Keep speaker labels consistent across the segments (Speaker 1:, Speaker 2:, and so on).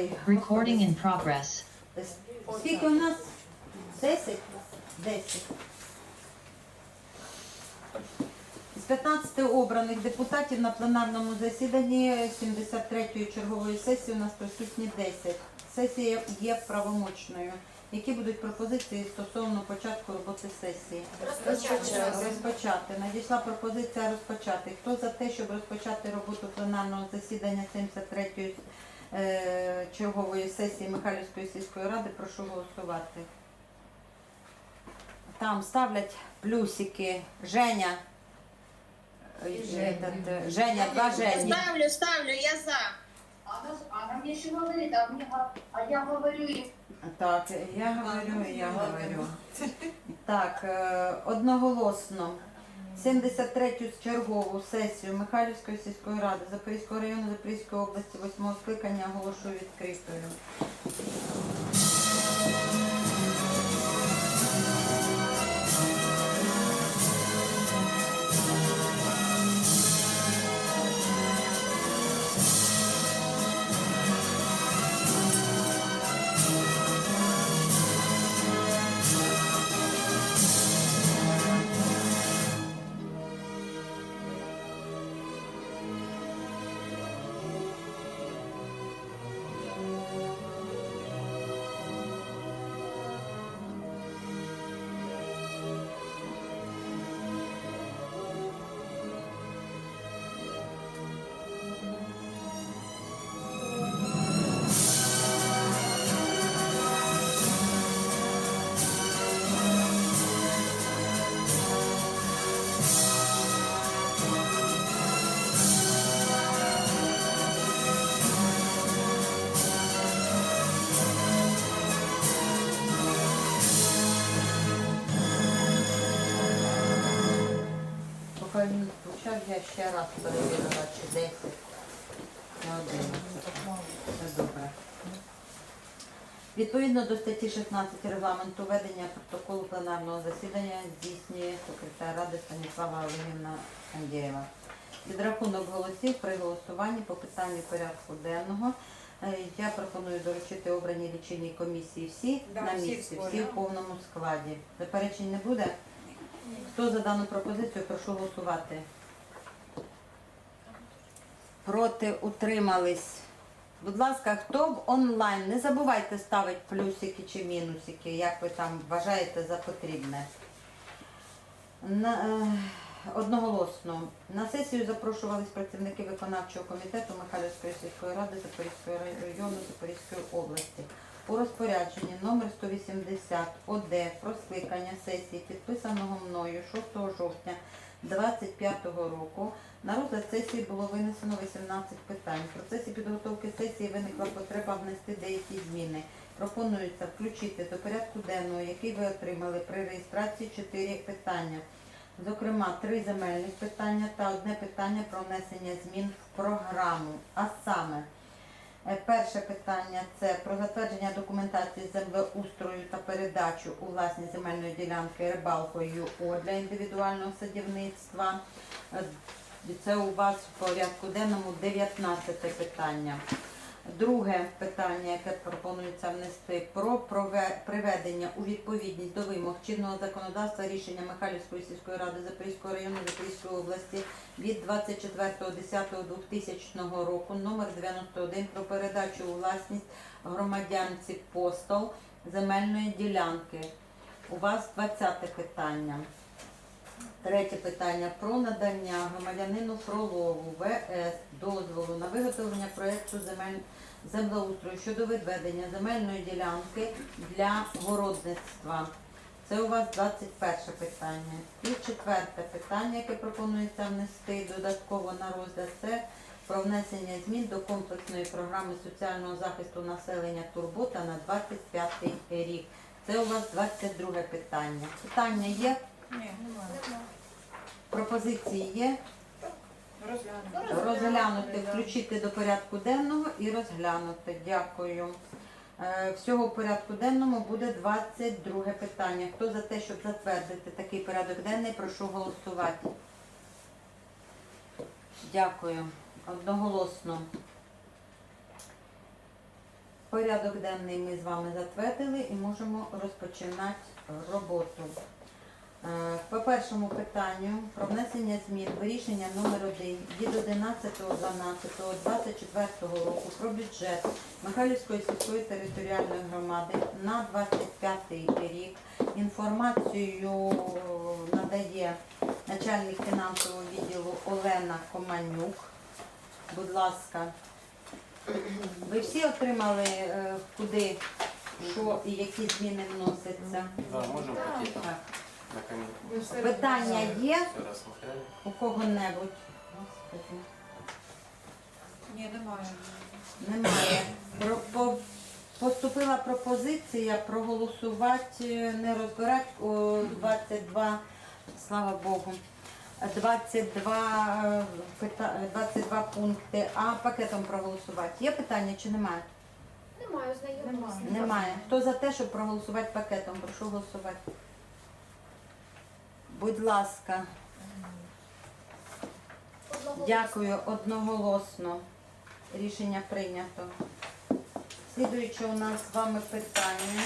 Speaker 1: Ой,
Speaker 2: Recording in progress.
Speaker 1: Скільки у нас? 10? 10. З 15 обраних депутатів на пленарному засіданні 73-ї чергової сесії у нас присутні 10. Сесія є правомочною. Які будуть пропозиції стосовно початку роботи сесії?
Speaker 3: Розпочати.
Speaker 1: Розпочати. Надійшла пропозиція розпочати. Хто за те, щоб розпочати роботу пленарного засідання 73-ї е, чергової сесії Михайлівської сільської ради, прошу голосувати. Там ставлять плюсики. Женя. Е, этот, е, Женя, два Жені.
Speaker 3: Ставлю, ставлю, я за.
Speaker 4: Она, она мне еще говорит, а, мне, а я говорю ей,
Speaker 1: Так, я говорю, я говорю. Так, е, одноголосно. 73-ю чергову сесію Михайлівської сільської ради Запорізького району Запорізької області 8 скликання оголошую відкритою. Раз перевірила, чи 10, не 11. Все добре. Відповідно до статті 16 регламенту ведення протоколу пленарного засідання здійснює секретар Ради Станіслава Олегівна Андєєва. Підрахунок голосів при голосуванні по питанню порядку денного. Е, Я пропоную доручити обраній лічильній комісії всі
Speaker 5: Да,
Speaker 1: на
Speaker 5: всі
Speaker 1: місці, всі в повному складі. Заперечень не буде? Хто за дану пропозицію, прошу голосувати. Проти утримались. Будь ласка, хто в онлайн, не забувайте ставити плюсики чи мінусики, як ви там вважаєте за потрібне. На, е, одноголосно. На сесію запрошувались працівники виконавчого комітету Михайлівської сільської ради Запорізького району Запорізької області. У розпорядженні номер 180 ОД про скликання сесії, підписаного мною 6 жовтня 2025 року, на розгляд сесії було винесено 18 питань. В процесі підготовки сесії виникла потреба внести деякі зміни. Пропонується включити до порядку денного, який ви отримали при реєстрації, 4 питання. Зокрема, три земельних питання та одне питання про внесення змін в програму. А саме, Е, Перше питання це про затвердження документації землеустрою та передачу у власність земельної ділянки рибалкою ООО для індивідуального садівництва. Е, Це у вас в порядку денному 19 питання. Друге питання, яке пропонується внести про приведення у відповідність до вимог чинного законодавства рішення Михайлівської сільської ради Запорізького району Запорізької області від 24.10.2000 року номер 91 про передачу у власність громадянці Постол земельної ділянки. У вас 20 питання. Третє питання про надання громадянину Фролову ВС дозволу на виготовлення проєкту землеустрою щодо відведення земельної ділянки для городництва. Це у вас 21 питання. І четверте питання, яке пропонується внести додатково на розгляд, це про внесення змін до комплексної програми соціального захисту населення Турбота на 25 рік. Це у вас 22 питання. Питання є?
Speaker 5: Ні, немає.
Speaker 1: Пропозиції є?
Speaker 5: Розглянемо.
Speaker 1: Розглянути, включити до порядку денного і розглянути. Дякую. Е, Всього в порядку денному буде 22 питання. Хто за те, щоб затвердити такий порядок денний, прошу голосувати. Дякую. Одноголосно. Порядок денний ми з вами затвердили і можемо розпочинати роботу. Е, По першому питанню про внесення змін в рішення номер 1 від 11.12.24 року про бюджет Михайлівської сільської територіальної громади на 25 рік. Інформацію надає начальник фінансового відділу Олена Команюк. Будь ласка. Ви всі отримали, е, куди, що і які зміни вносяться?
Speaker 6: Да, можем пакетом
Speaker 1: Так.
Speaker 6: На камень.
Speaker 1: Питання є
Speaker 6: Все
Speaker 1: у кого-небудь? Господи.
Speaker 5: Ні, немає.
Speaker 1: Немає. Про- по- Поступила пропозиція проголосувати, е, не розбирати о, 22, слава Богу, 22, е, пита- 22 пункти, а пакетом проголосувати. Є питання чи немає?
Speaker 4: Немає знайомих.
Speaker 5: Немає.
Speaker 1: Немає. Хто за те, щоб проголосувати пакетом? Прошу голосувати. Будь ласка, дякую одноголосно. Рішення прийнято. Слідуюче у нас з вами питання.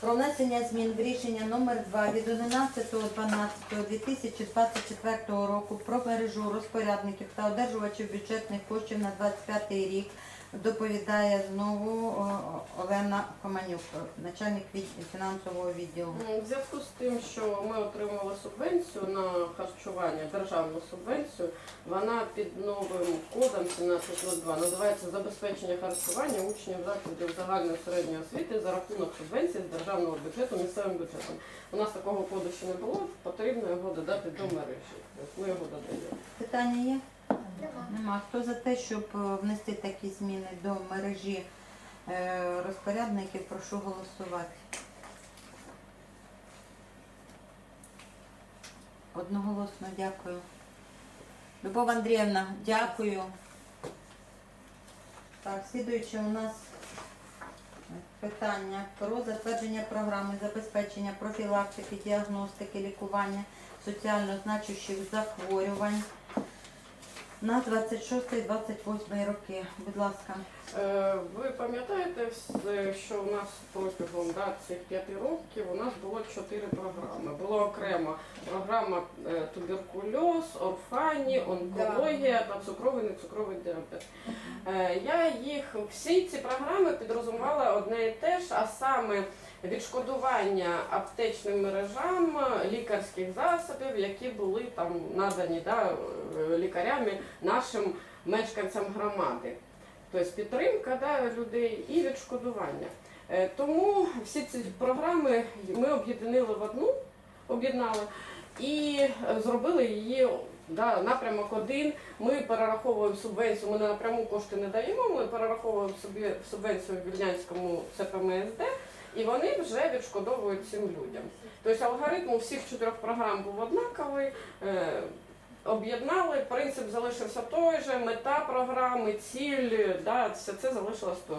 Speaker 1: Про внесення змін в рішення номер 2 від 11.12.2024 року про мережу розпорядників та одержувачів бюджетних коштів на 25 рік доповідає знову Олена Команюк, начальник фінансового відділу.
Speaker 7: У зв'язку з тим, що ми отримали субвенцію на харчування, державну субвенцію, вона під новим кодом 1702 називається забезпечення харчування учнів закладів загальної середньої освіти за рахунок субвенції з державного бюджету місцевим бюджетом. У нас такого коду ще не було, потрібно його додати до мережі. Ми його додаємо.
Speaker 1: Питання є?
Speaker 4: Нема.
Speaker 1: Хто за те, щоб е, внести такі зміни до мережі е, розпорядників, прошу голосувати. Одноголосно дякую. Любов Андріївна, дякую. Так, слідуюче у нас питання про затвердження програми забезпечення профілактики, діагностики, лікування соціально значущих захворювань на 26-28 роки. Будь ласка.
Speaker 7: Е, Ви пам'ятаєте, що у нас протягом да, цих п'яти років у нас було чотири програми. Була окрема програма е, туберкульоз, орфані, онкологія та цукровий нецукровий діабет. Е, Я їх всі ці програми підрозумувала одне і те ж, а саме відшкодування аптечним мережам лікарських засобів, які були там надані да, лікарями нашим мешканцям громади. Тобто підтримка да, людей і відшкодування. Е, Тому всі ці програми ми об'єднали в одну, об'єднали і е, зробили її да, напрямок один. Ми перераховуємо субвенцію, ми не напряму кошти не даємо, ми перераховуємо собі субвенцію Вільнянському ЦПМСД, і вони вже відшкодовують цим людям. Тобто алгоритм у всіх чотирьох програм був однаковий. е, Об'єднали, принцип залишився той же, мета програми, ціль, да, все це залишилось теж.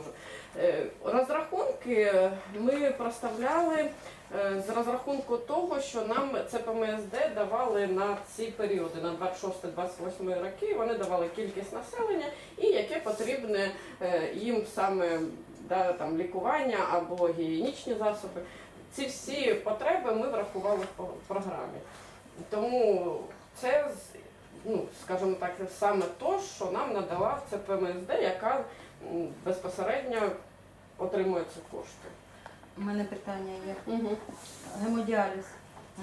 Speaker 7: Е, Розрахунки ми проставляли е, з розрахунку того, що нам ЦПМСД давали на ці періоди, на 26-28 роки, вони давали кількість населення і яке потрібне їм саме да, там, лікування або гігієнічні засоби. Ці всі потреби ми врахували в програмі. Тому це, ну, скажімо так, саме то, що нам надала це ПМСД, яка безпосередньо отримує ці кошти.
Speaker 1: У мене питання є.
Speaker 7: Угу.
Speaker 1: Гемодіаліз.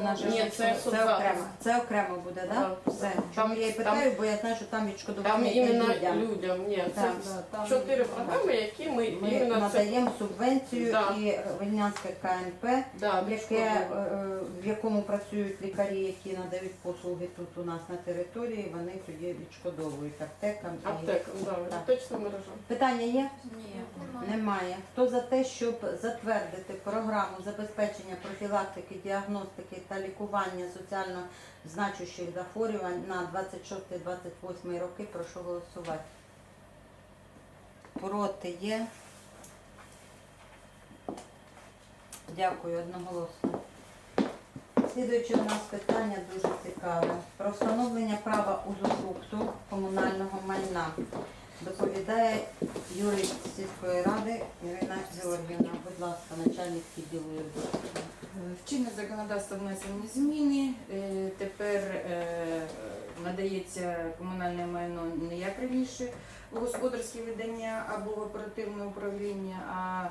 Speaker 1: Нас же
Speaker 7: Ні,
Speaker 1: ж
Speaker 7: це
Speaker 1: це,
Speaker 7: соцзахист.
Speaker 1: окремо. Це окремо буде, так? Да? Все.
Speaker 7: Там-
Speaker 1: я і
Speaker 7: там-
Speaker 1: питаю, бо я знаю, що там
Speaker 7: Там
Speaker 1: відшкодування йде
Speaker 7: іменно
Speaker 1: людям.
Speaker 7: людям, ні, це
Speaker 1: Так, да, там-
Speaker 7: чотири програми, які ми,
Speaker 1: Ми
Speaker 7: іменно це
Speaker 1: надаємо субвенцію
Speaker 7: Да.
Speaker 1: і Вільнянське КНП,
Speaker 7: да,
Speaker 1: яке,
Speaker 7: відшкодовуємо.
Speaker 1: е, в якому працюють лікарі, які надають послуги тут у нас на території, вони тоді відшкодовують аптекам. і-
Speaker 7: аптека, да,
Speaker 1: Так.
Speaker 7: аптечна мережа.
Speaker 1: Питання є?
Speaker 5: Ні.
Speaker 4: Немає.
Speaker 1: Немає. Хто за те, щоб затвердити програму забезпечення профілактики, діагностики та лікування соціально значущих захворювань на 26-28 роки, прошу голосувати. Проти є. Дякую, одноголосно. Слідуюче у нас питання дуже цікаве. Про встановлення права узурпукту комунального майна. Доповідає юрист сільської ради Ірина Георгіївна. Будь ласка, начальник відділу юридичного.
Speaker 8: В чинне законодавство внесені зміни. Е, Тепер е, надається комунальне майно не як раніше у господарське видання або в оперативне управління, а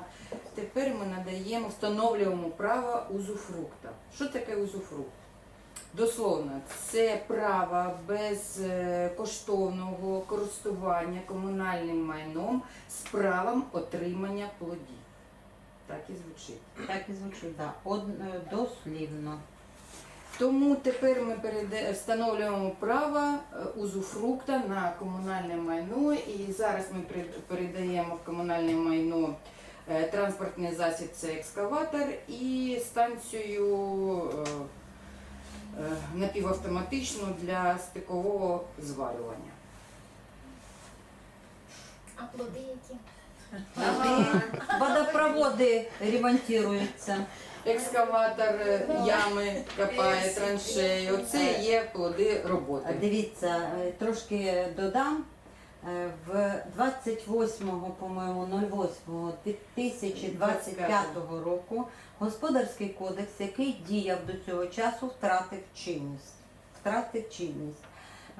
Speaker 8: тепер ми надаємо, встановлюємо право узуфрукта. Що таке узуфрукт? Дословно, це право безкоштовного користування комунальним майном з правом отримання плодів. Так і звучить.
Speaker 1: Так і звучить, да. Од, е, дослівно.
Speaker 8: Тому тепер ми переде- встановлюємо право е, узуфрукта на комунальне майно, і зараз ми передаємо в комунальне майно е, транспортний засіб це екскаватор і станцію напівавтоматичну для стикового зварювання.
Speaker 3: А плоди які?
Speaker 1: Води, водопроводи ремонтуються.
Speaker 8: Екскаватор е, ями копає траншеї. Оце є плоди роботи.
Speaker 1: Дивіться, е, трошки додам. Е, В 28, по-моєму, 08 2025 року Господарський кодекс, який діяв до цього часу, втратив чинність. Втратив чинність.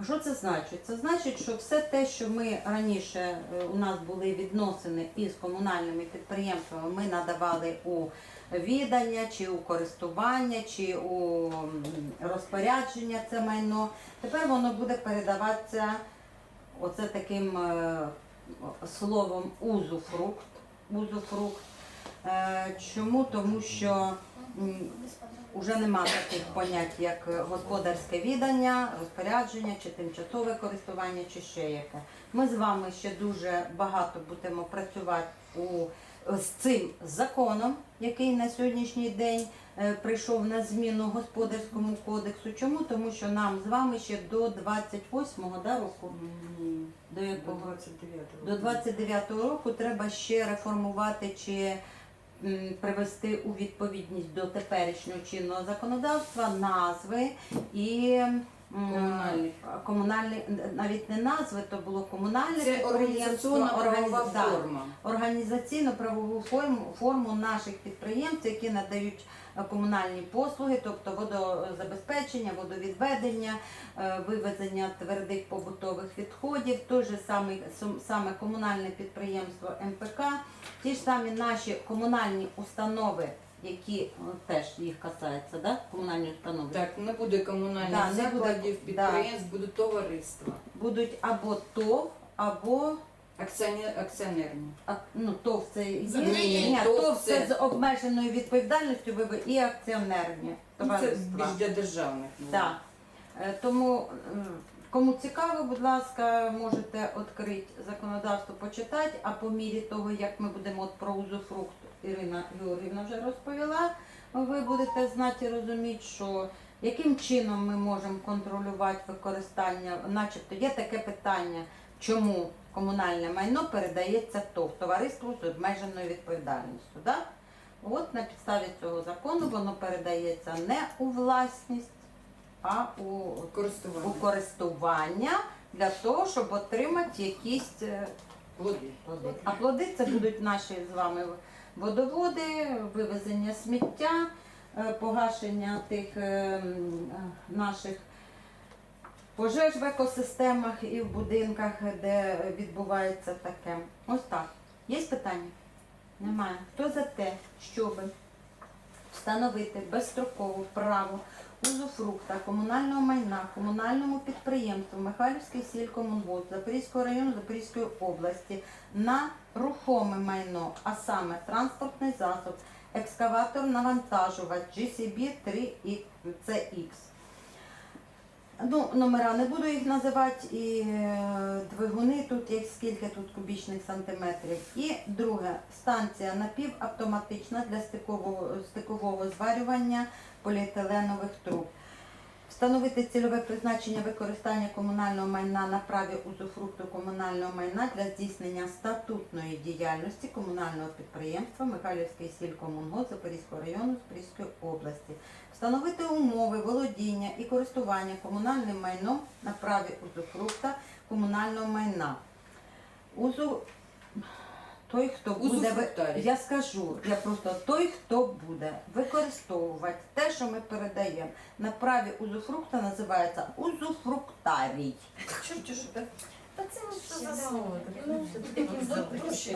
Speaker 1: Що це значить? Це значить, що все те, що ми раніше е, у нас були відносини із комунальними підприємствами, ми надавали у відання, чи у користування, чи у розпорядження це майно. Тепер воно буде передаватися оце таким е, словом узуфрукт. узуфрукт. Е, Чому? Тому що Уже нема таких понять, як е, господарське відання, розпорядження, чи тимчасове користування, чи ще яке. Ми з вами ще дуже багато будемо працювати у, з цим законом, який на сьогоднішній день е, прийшов на зміну господарському кодексу. Чому? Тому що нам з вами ще до 28-го да, року, до якого? До 29-го року треба ще реформувати чи привести у відповідність до теперішнього чинного законодавства назви і м,
Speaker 8: Комунальні.
Speaker 1: комунальні навіть не назви, то було комунальне
Speaker 8: Це організаційна правова
Speaker 1: да,
Speaker 8: форма.
Speaker 1: організаційно-правову форму, форму наших підприємств, які надають е, комунальні послуги, тобто водозабезпечення, водовідведення, е, вивезення твердих побутових відходів, той же самий саме комунальне підприємство МПК, ті ж самі наші комунальні установи, які е, теж їх касаються, да? комунальні установи.
Speaker 8: Так, не буде комунальних
Speaker 1: Да, не буде,
Speaker 8: закладів, підприємств, будуть товариства.
Speaker 1: Будуть або ТОВ, або
Speaker 8: Акціонер, акціонерні.
Speaker 1: А, ну, ТОВ це є.
Speaker 8: Ні, ТОВ
Speaker 1: ТОВ це
Speaker 8: це-
Speaker 1: з обмеженою відповідальністю ви і акціонерні
Speaker 8: Ну, Це
Speaker 1: товариства.
Speaker 8: більш для державних. ну.
Speaker 1: Так. Е, Тому м, кому цікаво, будь ласка, можете відкрити законодавство, почитати, а по мірі того, як ми будемо от про узуфрукт, Ірина Георгіївна вже розповіла, ви будете знати і розуміти, що яким чином ми можемо контролювати використання, начебто є таке питання, чому комунальне майно передається ТОВ, товариству з обмеженою відповідальністю. Да? От на підставі цього закону воно передається не у власність, а у,
Speaker 8: Користування.
Speaker 1: у користування для того, щоб отримати якісь е,
Speaker 8: Плоди.
Speaker 1: плоди. А плоди це будуть наші з вами водоводи, вивезення сміття, е, погашення тих е, е, наших пожеж в екосистемах і в будинках, де відбувається таке. Ось так. Є питання? Немає. Хто за те, щоб встановити безстроково право узуфрукта комунального майна комунальному підприємству Михайлівський сількомунгоз Запорізького району Запорізької області на рухоме майно, а саме транспортний засоб, екскаватор навантажувач GCB 3CX. Ну, номера не буду їх називати, і е, двигуни тут, як скільки тут кубічних сантиметрів. І друге, станція напівавтоматична для стикового, стикового зварювання поліетиленових труб. Встановити цільове призначення використання комунального майна на праві узуфрукту комунального майна для здійснення статутної діяльності комунального підприємства Михайлівський сількомунгоз Запорізького району Запорізької області. Встановити умови володіння і користування комунальним майном на праві узуфрукта комунального майна. Узу... Той, хто буде, ви- я скажу, я просто той, хто буде використовувати те, що ми передаємо. На праві узуфрукта, називається узуфруктарій.
Speaker 5: Чорті що ти?
Speaker 3: Та це що за слово? Ну,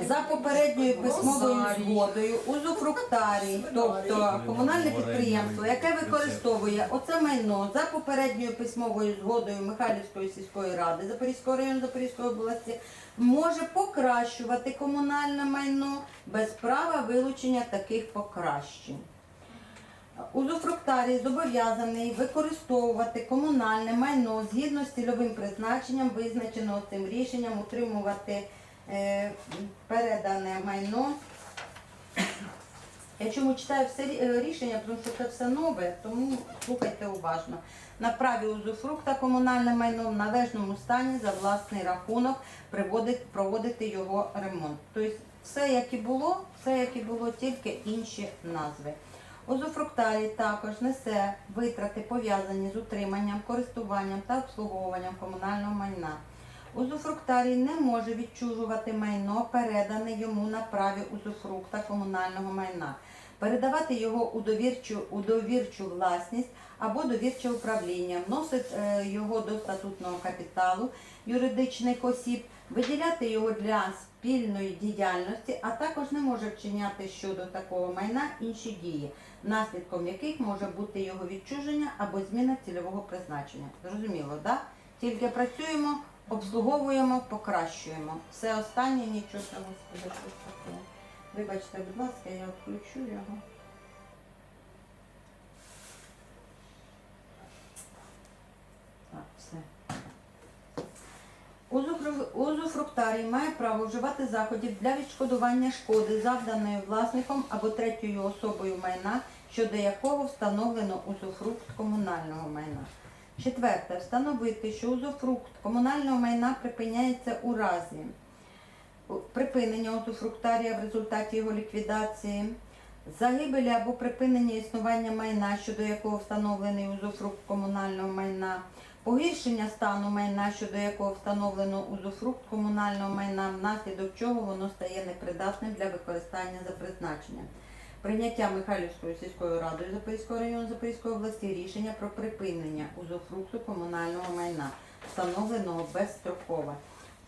Speaker 1: За попередньою письмовою
Speaker 8: Розарій.
Speaker 1: згодою узуфруктарій, тобто комунальне підприємство, яке використовує оце майно за попередньою письмовою згодою Михайлівської сільської ради Запорізького району Запорізької області, може покращувати комунальне майно без права вилучення таких покращень. Узуфруктарій зобов'язаний використовувати комунальне майно згідно з цільовим призначенням, визначеного цим рішенням, утримувати е, передане майно. Я чому читаю все е, рішення, тому що це все нове, тому слухайте уважно. На праві узуфрукта комунальне майно в належному стані за власний рахунок проводити його ремонт. Тобто все, як і було, все, як і було, тільки інші назви. Узуфруктарій також несе витрати, пов'язані з утриманням, користуванням та обслуговуванням комунального майна. Узуфруктарій не може відчужувати майно, передане йому на праві узуфрукта комунального майна, передавати його у довірчу, у довірчу власність або довірче управління, вносить е, його до статутного капіталу юридичних осіб, виділяти його для спільної діяльності, а також не може вчиняти щодо такого майна інші дії, наслідком яких може бути його відчуження або зміна цільового призначення. Зрозуміло, так? Да? Тільки працюємо, обслуговуємо, покращуємо. Все останнє нічого там Вибачте, будь ласка, я включу його. Так, все. Узуфру- Узуфруктарій має право вживати заходів для відшкодування шкоди, завданої власником або третьою особою майна, щодо якого встановлено узуфрукт комунального майна. Четверте. Встановити, що узуфрукт комунального майна припиняється у разі припинення узуфруктарія в результаті його ліквідації, загибелі або припинення існування майна, щодо якого встановлений узуфрукт комунального майна, погіршення стану майна, щодо якого встановлено узуфрукт комунального майна, внаслідок чого воно стає непридатним для використання за призначенням. Прийняття Михайлівською сільською радою Запорізького району Запорізької області рішення про припинення узуфрукту комунального майна, встановленого безстроково.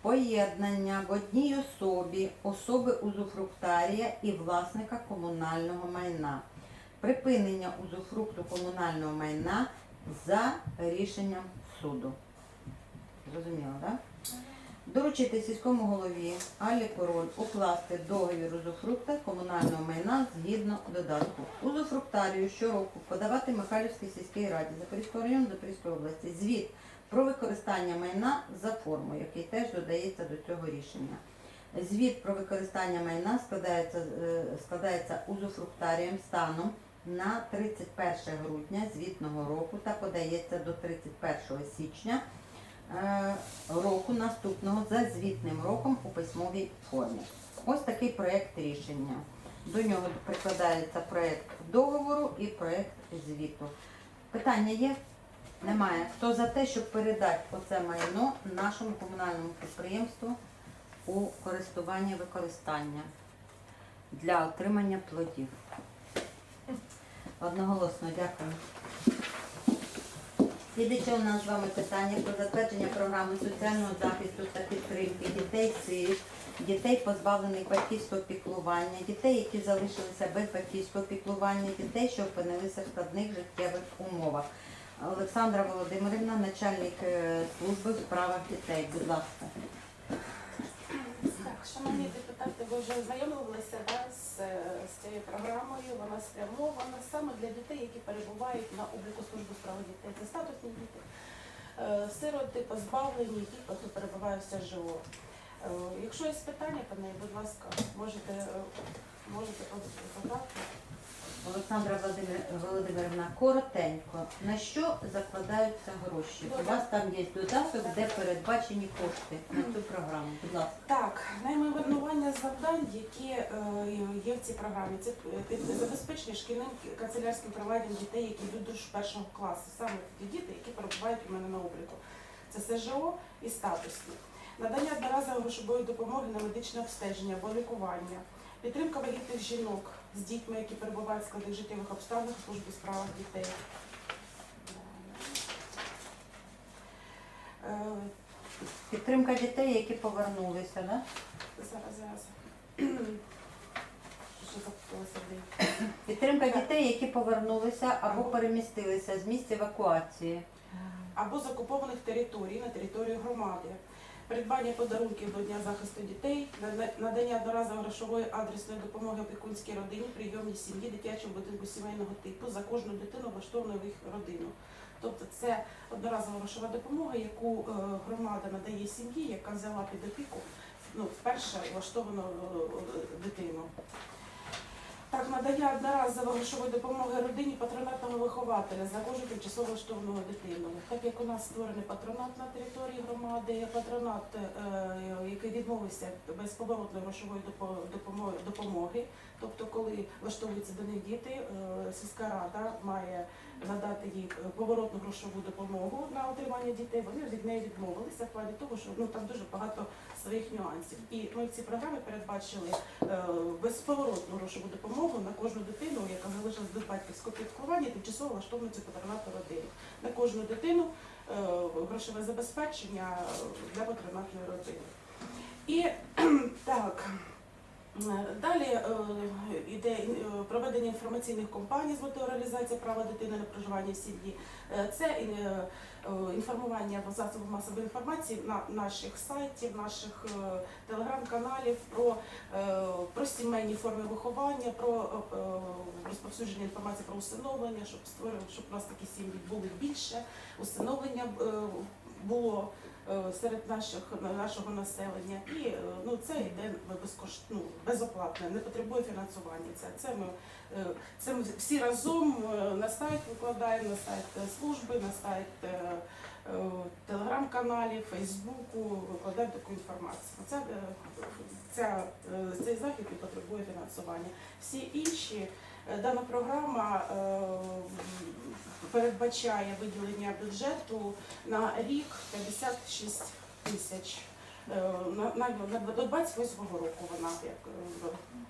Speaker 1: Поєднання в одній особі особи узуфруктарія і власника комунального майна. Припинення узуфрукту комунального майна за рішенням суду. Зрозуміло, так? Доручити сільському голові Алі Король укласти договір узуфрукта комунального майна згідно додатку. Узуфруктарію щороку подавати Михайлівській сільській раді Запорізького району Запорізької області звіт про використання майна за формою, який теж додається до цього рішення. Звіт про використання майна складається, е, складається узуфруктарієм станом на 31 грудня звітного року та подається до 31 січня е, року наступного за звітним роком у письмовій формі. Ось такий проєкт рішення. До нього прикладається проєкт договору і проєкт звіту. Питання є? Немає. Хто за те, щоб передати оце майно нашому комунальному підприємству у користування використання для отримання плодів? Одноголосно дякую. Слідуюче у нас з вами питання про затвердження програми соціального захисту та підтримки дітей сиріт, дітей, позбавлених батьківського піклування, дітей, які залишилися без батьківського піклування, дітей, що опинилися в складних життєвих умовах. Олександра Володимирівна, начальник е, служби в справах дітей. Будь ласка.
Speaker 9: Так, шановні депутати, ви вже ознайомилися да, з, е, з цією програмою. Вона спрямована саме для дітей, які перебувають на обліку служби справи дітей. Це статусні діти, е, сироти, позбавлені, ті, хто перебуває в СЖО. Е, Якщо є питання, пане, будь ласка, можете, можете задати.
Speaker 1: Олександра Володимир- Володимирівна, коротенько, на що закладаються гроші? У вас там є додаток, де передбачені кошти на цю програму. Будь ласка.
Speaker 9: Так, найменування завдань, які е, є в цій програмі, це е, забезпечення шкільним канцелярським проведенням дітей, які йдуть до першого класу, саме такі діти, які перебувають у мене на обліку. Це СЖО і статусні. надання одноразової грошової допомоги на медичне обстеження або лікування, підтримка вагітних жінок з дітьми, які перебувають в складних життєвих обставинах у службі у справах дітей. Е,
Speaker 1: Підтримка дітей, які повернулися, да?
Speaker 9: Зараз, зараз.
Speaker 1: Підтримка дітей, які повернулися або перемістилися з місць евакуації.
Speaker 9: або з окупованих територій на території громади, придбання подарунків до Дня захисту дітей, надання одноразової грошової адресної допомоги опікунській родині, прийомній сім'ї, дитячому будинку сімейного типу за кожну дитину влаштовану в їх родину. Тобто це одноразова грошова допомога, яку е, громада надає сім'ї, яка взяла під опіку ну, вперше влаштовану е, дитину. Так, надання одноразової грошової допомоги родині патронатного вихователя за кожну тимчасово влаштованого дитину. Так як у нас створений патронат на території громади, патронат, е, який відмовився безповоротної грошової допомоги, тобто коли влаштовуються до них діти, е, сільська рада має надати їй е, поворотну грошову допомогу на отримання дітей, вони від неї відмовилися в того, що ну там дуже багато своїх нюансів. І ми в цій програмі передбачили е, безповоротну грошову допомогу на кожну дитину, яка залишилась без батьківського піклування, тимчасово влаштовується патронату родини. На кожну дитину е, грошове забезпечення для патронатної родини. І так. Далі е, йде е, проведення інформаційних кампаній з метою реалізації права дитини на проживання в сім'ї. Е, Це інформування в засобах масової інформації на наших сайтів, наших телеграм-каналів про, про сімейні форми виховання, про розповсюдження інформації про усиновлення, щоб створювати, щоб у нас такі сім'ї були більше, усиновлення було серед наших нашого населення. І е, ну це йде безкош... ну, безоплатне, не потребує фінансування. Це це ми е, це ми всі разом е, на сайт викладаємо, на сайт е, служби, на сайт е, е, телеграм-каналів, Фейсбуку, викладаємо таку інформацію. Це, е, ця, е, цей захід не потребує фінансування. Всі інші е, дана програма е, передбачає виділення бюджету на рік 56 тисяч. Е, до 28-го року вона як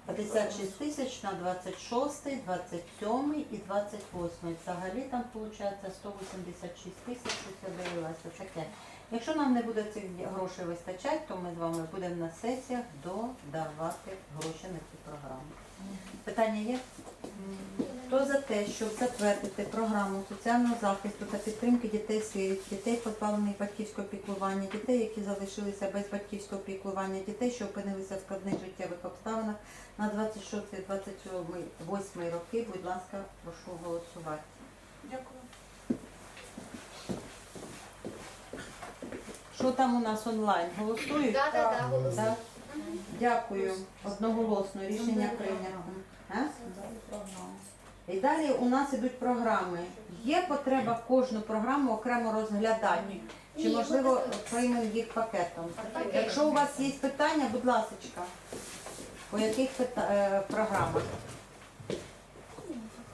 Speaker 9: е,
Speaker 1: 56 тисяч на 26, 27 і 28. Взагалі там виходить 186 тисяч, що дивилася таке. Якщо нам не буде цих грошей вистачати, то ми з вами будемо на сесіях додавати гроші на ці програми. Питання є? Хто за те, щоб затвердити програму соціального захисту та підтримки дітей-сиріт, дітей, позбавлених батьківського піклування, дітей, які залишилися без батьківського піклування, дітей, що опинилися в складних життєвих обставинах на 26-28 роки, будь ласка, прошу голосувати.
Speaker 9: дякую.
Speaker 1: Що там у нас онлайн? Голосують?
Speaker 3: Да, да, да, голосуємо.
Speaker 1: Дякую. Одноголосно рішення прийнято. А? І далі у нас ідуть програми. Є потреба кожну програму окремо розглядати? Чи можливо приймемо їх пакетом? Якщо у вас є питання, будь ласка, по яких пита- е, програмах?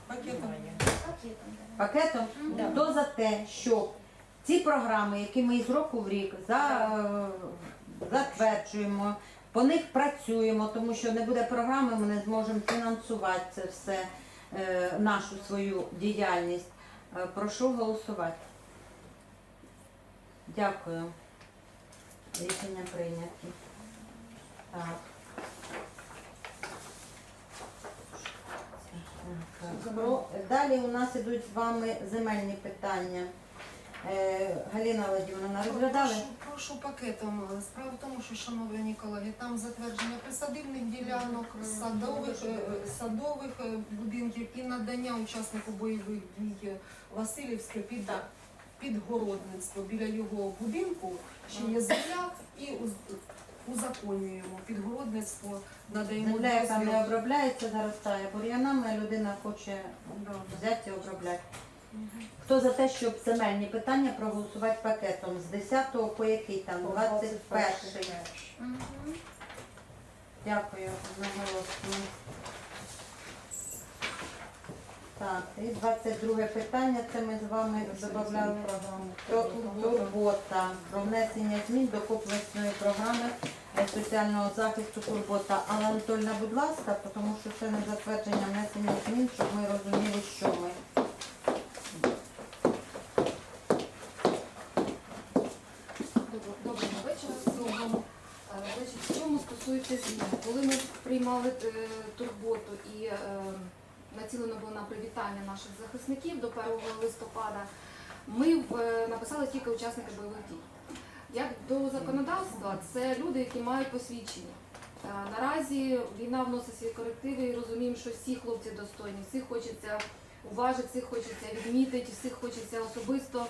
Speaker 3: Пакетом.
Speaker 1: Пакетом? Хто за те, щоб ці програми, які ми із року в рік за, е, затверджуємо, по них працюємо, тому що не буде програми, ми не зможемо фінансувати це все, е, нашу свою діяльність. Е, Прошу голосувати. Дякую. Рішення прийняті. Так. Так, Далі у нас ідуть з вами земельні питання. Е, Галина Владимировна, розглядали?
Speaker 10: Прошу, прошу пакетом. Справа в тому, що, шановні колеги, там затвердження присадибних ділянок, садових, е, садових е, будинків і надання учаснику бойових дій Васильівське під, підгородництво біля його будинку, ще є земля, і уз- узаконюємо підгородництво, надаємо
Speaker 1: Земля, яка
Speaker 10: дозвіл.
Speaker 1: не обробляється, заростає бур'янами, людина хоче взяти і обробляти. Хто за те, щоб земельні питання проголосувати пакетом з 10 по який там? 21.
Speaker 3: Мгм.
Speaker 1: Дякую, одноголосно. Так, і 22 питання, це ми з вами додавали про турбота, про внесення змін до комплексної програми соціального захисту турбота. Але Анатольна, будь ласка, тому що це не затвердження внесення змін, щоб ми розуміли, що ми.
Speaker 11: Доброго доброго вечора всім. Е, Значить, в стосується змін? Коли ми приймали е, турботу і е, націлено було на привітання наших захисників до 1 листопада, ми написали тільки учасники бойових дій. Як до законодавства, це люди, які мають посвідчення. Е, Наразі війна вносить свої корективи і розуміємо, що всі хлопці достойні, всіх хочеться уважити, всіх хочеться відмітити, всіх хочеться особисто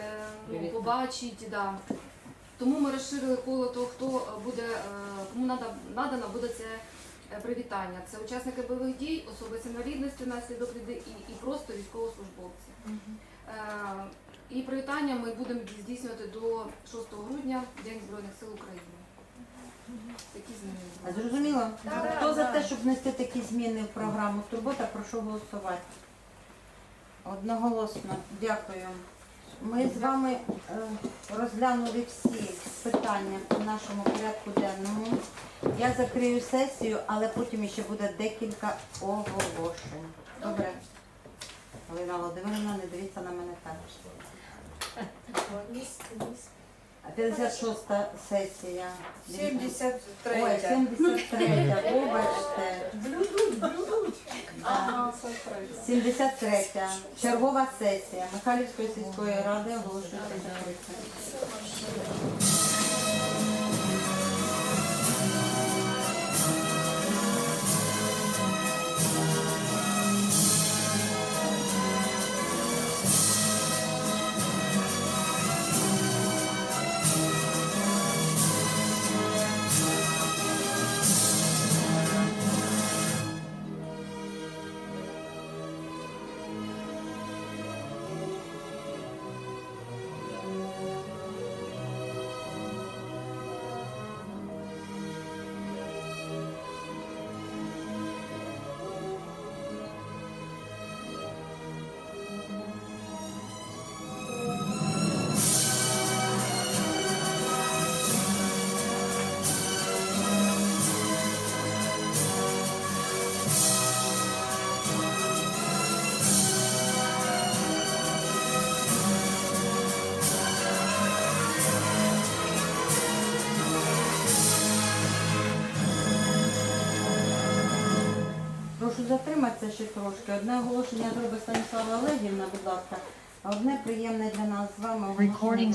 Speaker 11: е, ну, побачити. Да. Тому ми розширили коло того, хто е, буде, е, кому надано буде це е, привітання. Це учасники бойових дій, особи з інвалідністю внаслідок війни і, і просто військовослужбовці. Е, І привітання ми будемо здійснювати до 6 грудня, День Збройних сил України. Такі зміни.
Speaker 1: Зрозуміло?
Speaker 10: Так,
Speaker 1: Хто за
Speaker 10: так.
Speaker 1: те, щоб внести такі зміни в програму турбота, прошу голосувати. Одноголосно. Дякую. Ми з вами е, розглянули всі питання по нашому порядку денному. Я закрию сесію, але потім ще буде декілька оголошень. Добре. Галина Володимирівна, не дивіться на мене так. А 56 сесія.
Speaker 8: 73.
Speaker 1: Ой, 73, вибачте. Да. 73. Чергова сесія Михайлівської сільської ради оголошується закритою. Прошу затриматися ще трошки. Одне оголошення зробить Станіслава Олегівна, будь ласка, а одне приємне для нас з вами оголошення.